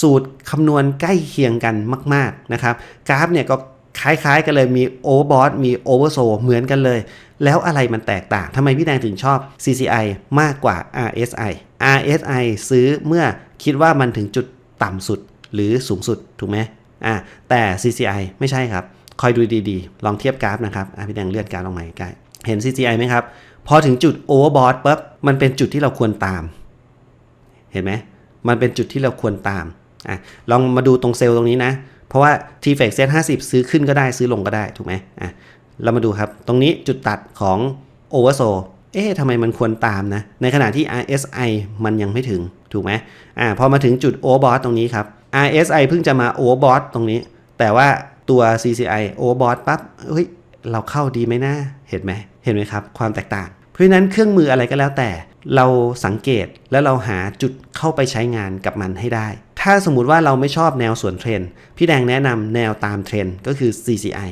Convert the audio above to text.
สูตรคำนวณใกล้เคียงกันมาก ๆ นะครับ กราฟเนี่ยก็คล้าย ๆ กันเลยมี overbought มี oversold เหมือนกันเลย แล้วอะไรมันแตกต่างทำไมพี่แดงถึงชอบ CCI มากกว่า RSI RSI ซื้อเมื่อคิดว่ามันถึงจุดต่ำสุดหรือสูงสุดถูกไหมอ่าแต่ CCI ไม่ใช่ครับ คอยดูดีๆ ลองเทียบกราฟนะครับอะพี่แดงเลื่อนกราฟลงมาใกล้เห็น CCI ไหมครับ พอถึงจุด overbought ปุ๊บมันเป็นจุดที่เราควรตาม เห็นไหมมันเป็นจุดที่เราควรตาม อะลองมาดูตรงเซลล์ตรงนี้นะ เพราะว่า t f e x Set 50ซื้อขึ้นก็ได้ซื้อลงก็ได้ถูกไหมอะเรามาดูครับ ตรงนี้จุดตัดของ Oversold เอ๊ะทำไมมันควรตามนะ ในขณะที่ RSI มันยังไม่ถึงถูกไหมอ่าพอมาถึงจุด Overbought ตรงนี้ครับ RSI เพิ่งจะมา Overbought ตรงนี้ แต่ว่าตัว CCI Overbought ปั๊บเฮ้ยเราเข้าดีไหมนะเห็นไหมเห็นไหมครับ ความแตกต่าง เพราะฉะนั้นเครื่องมืออะไรก็แล้วแต่ เราสังเกตแล้วเราหาจุดเข้าไปใช้งานกับมันให้ได้ ถ้าสมมุติว่าเราไม่ชอบแนวสวนเทรนด์พี่แดงแนะนำแนวตามเทรนด์ก็คือ CCI